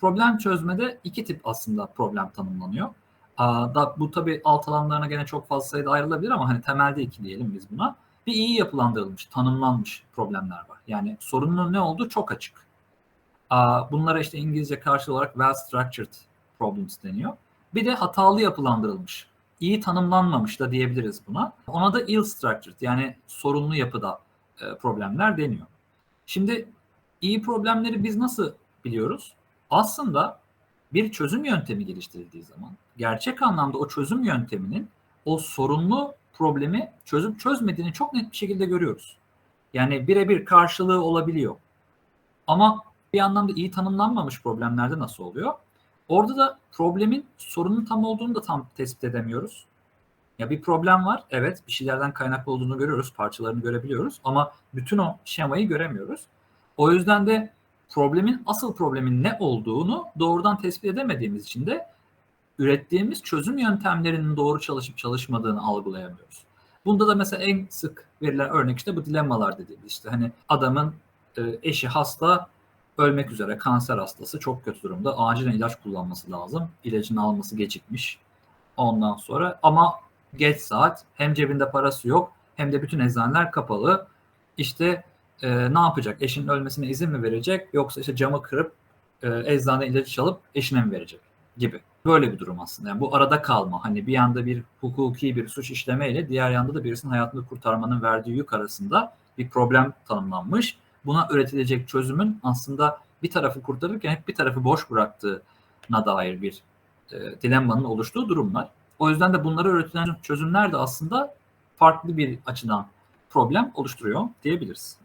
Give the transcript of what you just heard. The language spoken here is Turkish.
Problem çözmede iki tip aslında problem tanımlanıyor. Da, bu tabii alt alanlarına gene çok fazla sayıda ayrılabilir ama hani temelde iki diyelim biz buna. Bir iyi yapılandırılmış, tanımlanmış problemler var. Yani sorunun ne olduğu çok açık. Bunlara işte İngilizce karşılığı olarak well structured problems deniyor. Bir de hatalı yapılandırılmış, iyi tanımlanmamış da diyebiliriz buna. Ona da ill structured yani sorunlu yapıda e, problemler deniyor. Şimdi iyi problemleri biz nasıl biliyoruz? Aslında bir çözüm yöntemi geliştirildiği zaman gerçek anlamda o çözüm yönteminin o sorunlu problemi çözüp çözmediğini çok net bir şekilde görüyoruz. Yani birebir karşılığı olabiliyor. Ama bir anlamda iyi tanımlanmamış problemlerde nasıl oluyor? Orada da problemin sorunun tam olduğunu da tam tespit edemiyoruz. Ya bir problem var. Evet bir şeylerden kaynaklı olduğunu görüyoruz. Parçalarını görebiliyoruz. Ama bütün o şemayı göremiyoruz. O yüzden de problemin asıl problemin ne olduğunu doğrudan tespit edemediğimiz için de ürettiğimiz çözüm yöntemlerinin doğru çalışıp çalışmadığını algılayamıyoruz. Bunda da mesela en sık verilen örnek işte bu dilemmalar dediğimiz işte hani adamın e, eşi hasta ölmek üzere kanser hastası çok kötü durumda acilen ilaç kullanması lazım. İlacını alması gecikmiş. Ondan sonra ama geç saat hem cebinde parası yok hem de bütün eczaneler kapalı. İşte e, ne yapacak? Eşinin ölmesine izin mi verecek yoksa işte camı kırıp e, eczane ilacı çalıp eşine mi verecek gibi. Böyle bir durum aslında. Yani bu arada kalma. Hani bir yanda bir hukuki bir suç işlemeyle diğer yanda da birisinin hayatını kurtarmanın verdiği yük arasında bir problem tanımlanmış. Buna üretilecek çözümün aslında bir tarafı kurtarırken hep bir tarafı boş bıraktığına dair bir e, dilemmanın oluştuğu durumlar. O yüzden de bunlara üretilen çözümler de aslında farklı bir açıdan problem oluşturuyor diyebiliriz.